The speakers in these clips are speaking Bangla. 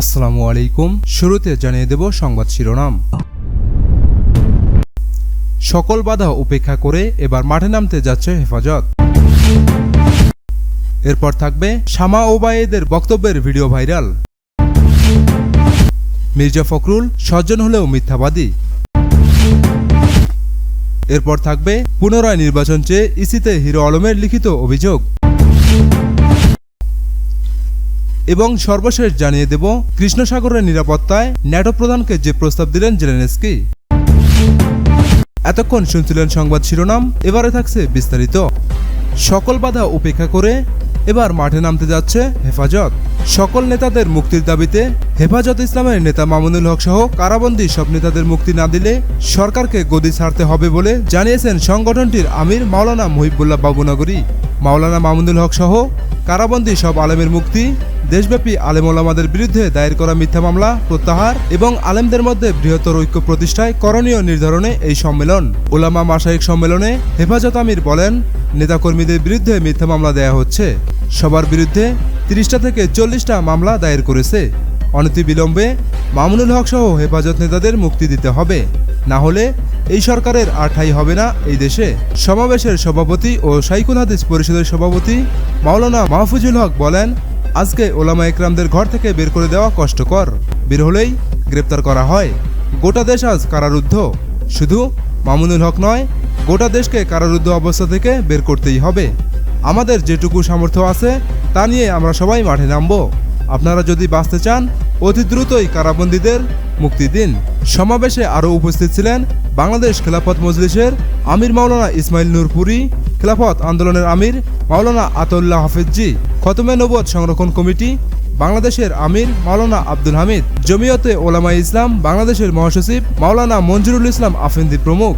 আসসালামু আলাইকুম। শুরুতে জানিয়ে দেব সংবাদ শিরোনাম। সকল বাধা উপেক্ষা করে এবার মাঠে নামতে যাচ্ছে হেফাজত। এরপর থাকবে শামা ওবায়েদের বক্তব্যের ভিডিও ভাইরাল। মির্জা ফখরুল সজ্জন হলেও মিথ্যাবাদী। এরপর থাকবে পুনরায় নির্বাচন চেয়ে ইসিতে হিরো আলমের লিখিত অভিযোগ। এবং সর্বশেষ জানিয়ে দেব, কৃষ্ণসাগরের নিরাপত্তায় ন্যাটো প্রধানকে যে প্রস্তাব দিলেন জেলেনেস্কি। এতক্ষণ শুনছিলেন সংবাদ শিরোনাম, এবারে থাকছে বিস্তারিত। সকল বাধা উপেক্ষা করে এবার মাঠে নামতে যাচ্ছে হেফাজত। সকল নেতাদের মুক্তির দাবিতে হেফাজত ইসলামের নেতা মামুনুল হক সহ কারাবন্দি সব নেতাদের মুক্তি না দিলে সরকারকে গদি ছাড়তে হবে বলে জানিয়েছেন সংগঠনটির আমির মাওলানা মহিবুল্লাহ বাবুনগরী। মাওলানা মামুনুল হক সহ কারাবন্দী সব আলেমের মুক্তি, দেশব্যাপী আলেম ওলামাদের বিরুদ্ধে দায়ের করা মিথ্যা মামলা, প্রত্যাহার এবং আলেমদের মধ্যে বৃহত্তর ঐক্য প্রতিষ্ঠায় করণীয় নির্ধারণে এই সম্মেলন। ওলামা মাসায়িক সম্মেলনে হেফাজত আমির বলেন, নেতাকর্মীদের বিরুদ্ধে মিথ্যা মামলা দেয়া হচ্ছে। সবার বিরুদ্ধে তিরিশটা থেকে চল্লিশটা মামলা দায়ের করেছে। অনতিবিলম্বে মামুনুল হক সহ হেফাজত নেতাদের মুক্তি দিতে হবে। না হলে এই সরকারের আর ঠাঁই হবে না এই দেশে। সমাবেশের সভাপতি ও সাইকুল হাদিস পরিষদের সভাপতি মাওলানা মাহফুজুল হক বলেন, আজকে ওলামা একরামদের ঘর থেকে বের করে দেওয়া কষ্টকর। বের হলেই গ্রেপ্তার করা হয়। গোটা দেশ আজ কারারুদ্ধ। শুধু মামুনুল হক নয়, গোটা দেশকে কারারুদ্ধ অবস্থা থেকে বের করতেই হবে। আমাদের যেটুকু সামর্থ্য আছে, তা নিয়ে আমরা সবাই মাঠে নামব। আপনারা যদি বাঁচতে চান অতি দ্রুতই কারাবন্দীদের মুক্তি দিন। সমাবেশে আরও উপস্থিত ছিলেন বাংলাদেশ খেলাফত মজলিসের আমির মাওলানা ইসমাইল নূরপুরি খেলাফত আন্দোলনের আমির মাওলানা আতউল্লাহ হাফিজি খতমে নবদ সংরক্ষণ কমিটি, বাংলাদেশের আমির মাওলানা আব্দুল হামিদ, জমিয়তে ওলামা ইসলাম, বাংলাদেশের মহাসচিব মাওলানা মঞ্জুরুল ইসলাম আফেন্দি প্রমুখ।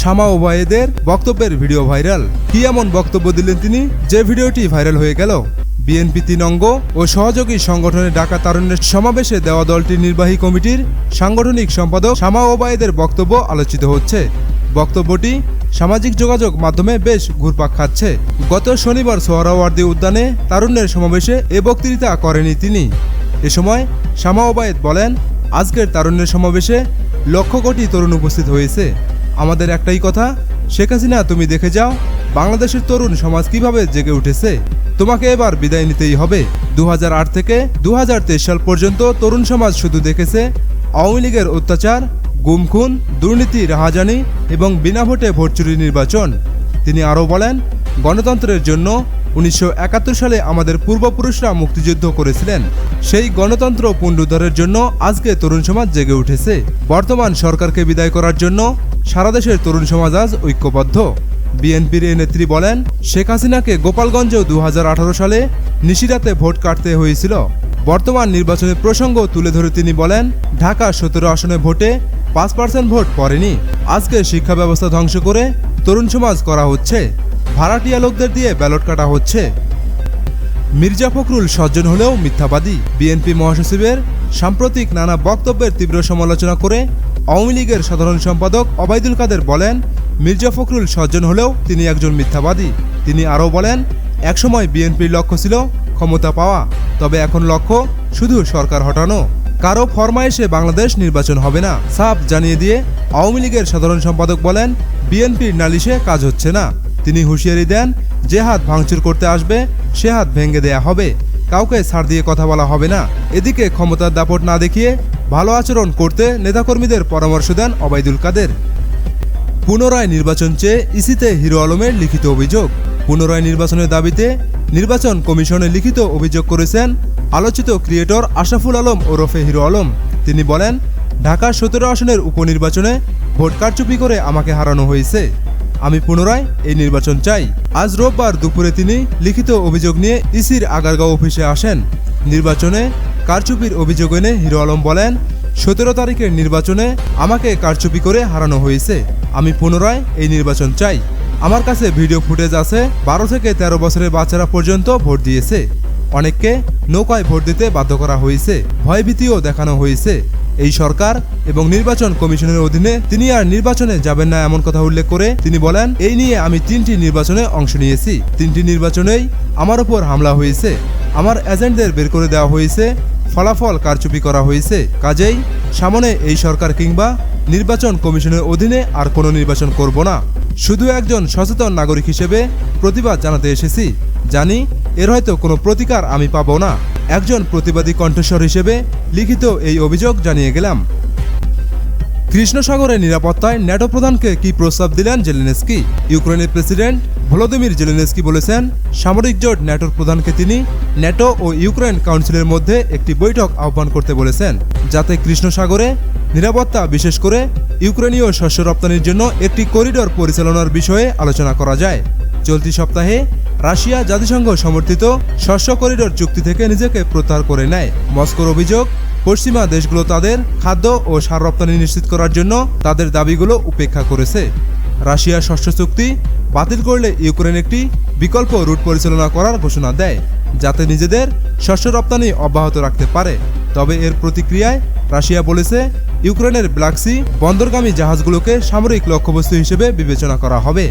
শামা ওবায়েদের বক্তব্যের ভিডিও ভাইরাল। কি এমন বক্তব্য দিলেন তিনি যে ভিডিওটি ভাইরাল হয়ে গেল? বিএনপি তিন অঙ্গ ও সহযোগী সংগঠনের ডাকা তারুণ্যের সমাবেশে দেওয়া দলটির নির্বাহী কমিটির সাংগঠনিক সম্পাদক শামা ওবায়েদের বক্তব্য আলোচিত হচ্ছে। বক্তব্যটি সামাজিক যোগাযোগ মাধ্যমে বেশ ঘুরপাক খাচ্ছে। গত শনিবার সোহরাওয়ার্দী উদ্যানে তারুণ্যের সমাবেশে এ বক্তৃতা করেনি তিনি। এ সময় শামা ওবায়েদ বলেন, আজকের তারুণ্যের সমাবেশে লক্ষ কোটি তরুণ উপস্থিত হয়েছে। আমাদের একটাই কথা, শেখ হাসিনা তুমি দেখে যাও বাংলাদেশের তরুণ সমাজ কীভাবে জেগে উঠেছে। তোমাকে এবার বিদায় নিতেই হবে। দু হাজার আট থেকে দু হাজার তেইশ সাল পর্যন্ত তরুণ সমাজ শুধু দেখেছে আওয়ামী লীগের অত্যাচার, গুম খুন, দুর্নীতি, রাহাজানি এবং বিনা ভোটে ভোট নির্বাচন। তিনি আরও বলেন, গণতন্ত্রের জন্য উনিশশো একাত্তর সালে আমাদের পূর্বপুরুষরা মুক্তিযুদ্ধ করেছিলেন। সেই গণতন্ত্র পুনরুদ্ধারের জন্য আজকে তরুণ সমাজ জেগে উঠেছে। বর্তমান সরকারকে বিদায় করার জন্য সারা দেশের তরুণ সমাজ আজ ঐক্যবদ্ধ। বিএনপির এই নেত্রী বলেন, শেখ হাসিনাকে গোপালগঞ্জেও দু হাজার আঠারো সালে নিশিরাতে ভোট কাটতে হয়েছিল। বর্তমান নির্বাচনের প্রসঙ্গ তুলে ধরে তিনি বলেন, ঢাকা সতেরো আসনে ভোটে পাঁচ পার্সেন্ট ভোট পড়েনি। আজকে শিক্ষা ব্যবস্থা ধ্বংস করে তরুণ সমাজ করা হচ্ছে। ভাড়াটিয়া লোকদের দিয়ে ব্যালট কাটা হচ্ছে। মির্জা ফখরুল সজ্জন হলেও মিথ্যাবাদী। বিএনপি মহাসচিবের সাম্প্রতিক নানা বক্তব্যের তীব্র সমালোচনা করে আওয়ামী লীগের সাধারণ সম্পাদক অবায়দুল কাদের বলেন মির্জা ফখরুল সজ্জন হলেও তিনি একজন মিথ্যাবাদী। তিনি আরও বলেন, একসময় বিএনপির লক্ষ্য ছিল ক্ষমতা পাওয়া, তবে এখন লক্ষ্য শুধু সরকার হটানো। কারও ফরমায়েশে বাংলাদেশ নির্বাচন হবে না, সাফ জানিয়ে দিয়ে আওয়ামী লীগের সাধারণ সম্পাদক বলেন, বিএনপির নালিশে কাজ হচ্ছে না। তিনি হুঁশিয়ারি দেন, যে হাত ভাঙচুর করতে আসবে, সে হাত ভেঙে দেয়া হবে। কাউকে ছাড় দিয়ে কথা বলা হবে না। এদিকে ক্ষমতার দাপট না দেখিয়ে ভালো আচরণ করতে নেতাকর্মীদের পরামর্শ দেন অবায়দুল কাদের। পুনরায় নির্বাচন চেয়ে ইসিতে হিরো আলমের লিখিত অভিযোগ। পুনরায় নির্বাচনের দাবিতে নির্বাচন কমিশনে লিখিত অভিযোগ করেছেন আলোচিত ক্রিয়েটর আশরাফুল আলম ওরফে হিরো আলম। তিনি বলেন, ঢাকার সতেরো আসনের উপনির্বাচনে ভোট কারচুপি করে আমাকে হারানো হয়েছে। আমি পুনরায় এই নির্বাচন চাই। আজ রোববার দুপুরে তিনি লিখিত অভিযোগ নিয়ে ইসির আগারগাঁও অফিসে আসেন। নির্বাচনে কারচুপির অভিযোগ এনে হিরো আলম বলেন, সতেরো তারিখের নির্বাচনে আমাকে কারচুপি করে হারানো হয়েছে। আমি পুনরায় এই নির্বাচন চাই। আমার কাছে ভিডিও ফুটেজ আছে, বারো থেকে ১৩ বছরের বাচ্চারা পর্যন্ত ভোট দিয়েছে। অনেককে নৌকায় ভোট দিতে বাধ্য করা হয়েছে, ভয়ভীতিও দেখানো হয়েছে। এই সরকার এবং নির্বাচন কমিশনের অধীনে তিনি আর নির্বাচনে যাবেন না এমন কথা উল্লেখ করে তিনি বলেন, এই নিয়ে আমি তিনটি নির্বাচনে অংশ নিয়েছি। তিনটি নির্বাচনেই আমার ওপর হামলা হয়েছে। আমার এজেন্টদের বের করে দেওয়া হয়েছে। ফলাফল কারচুপি করা হয়েছে। কাজেই সামনে এই সরকার কিংবা নির্বাচন কমিশনের অধীনে আর কোনো নির্বাচন করব না। শুধু একজন সচেতন নাগরিক হিসেবে প্রতিবাদ জানাতে এসেছি। জানি এর হয়তো কোনো প্রতিকার আমি পাব না। একজন প্রতিবাদী কণ্ঠস্বর হিসেবে লিখিত এই অভিযোগ জানিয়ে গেলাম। কৃষ্ণসাগরের নিরাপত্তায় ন্যাটো প্রধানকে কি প্রস্তাব দিলেন জেলেনেস্কি? ইউক্রেনের প্রেসিডেন্ট ভলোদিমির জেলেনেস্কি বলেছেন, সামরিক জোট ন্যাটোর প্রধানকে তিনি ন্যাটো ও ইউক্রেন কাউন্সিলের মধ্যে একটি বৈঠক আহ্বান করতে বলেছেন, যাতে কৃষ্ণসাগরে নিরাপত্তা বিশেষ করে ইউক্রেনীয় শস্য রপ্তানির জন্য একটি করিডোর পরিচালনার বিষয়ে আলোচনা করা যায়। চলতি সপ্তাহে রাশিয়া জাতিসংঘ সমর্থিত শস্য করিডোর চুক্তি থেকে নিজেকে প্রত্যাহার করে নেয়। মস্কোর অভিযোগ পশ্চিমা দেশগুলো তাদের খাদ্য ও সার রপ্তানি নিশ্চিত করার জন্য তাদের দাবিগুলো উপেক্ষা করেছে। রাশিয়ার শস্য চুক্তি বাতিল করলে ইউক্রেন একটি বিকল্প রুট পরিচালনা করার ঘোষণা দেয়, যাতে নিজেদের শস্য রপ্তানি অব্যাহত রাখতে পারে। তবে এর প্রতিক্রিয়ায় রাশিয়া বলেছে, ইউক্রেনের ব্ল্যাক সি বন্দরগামী জাহাজগুলোকে সামরিক লক্ষ্যবস্তু হিসেবে বিবেচনা করা হবে।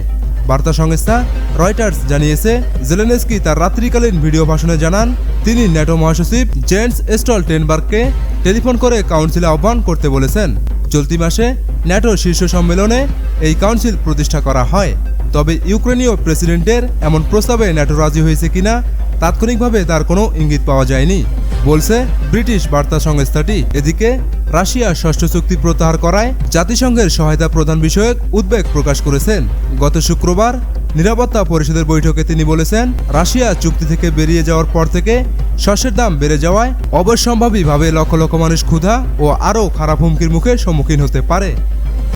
বার্তা সংস্থা রয়টার্স জানিয়েছে, জেলেনেস্কি তার রাত্রিকালীন ভিডিও ভাষণে জানান, তিনি ন্যাটো মহাসচিব জেন্টস স্টল টেনবার্গকে টেলিফোন করে কাউন্সিলে আহ্বান করতে বলেছেন। চলতি মাসে ন্যাটো শীর্ষ সম্মেলনে এই কাউন্সিল প্রতিষ্ঠা করা হয়। তবে ইউক্রেনীয় প্রেসিডেন্টের এমন প্রস্তাবে ন্যাটো রাজি হয়েছে কিনা তাৎক্ষণিকভাবে তার কোনো ইঙ্গিত পাওয়া যায়নি। বলছে, ব্রিটিশ বার্তা সংস্থাটি এদিকে রাশিয়া ষষ্ঠ চুক্তি প্রত্যাহার করায় জাতিসংঘের সহায়তা প্রদান বিষয়ক উদ্বেগ প্রকাশ করেছেন। গত শুক্রবার নিরাপত্তা পরিষদের বৈঠকে তিনি বলেছেন, রাশিয়া চুক্তি থেকে বেরিয়ে যাওয়ার পর থেকে শস্যের দাম বেড়ে যাওয়ায় অবশ্যম্ভাবীভাবে লক্ষ লক্ষ মানুষ ক্ষুধা ও আরও খারাপ হুমকির মুখে সম্মুখীন হতে পারে।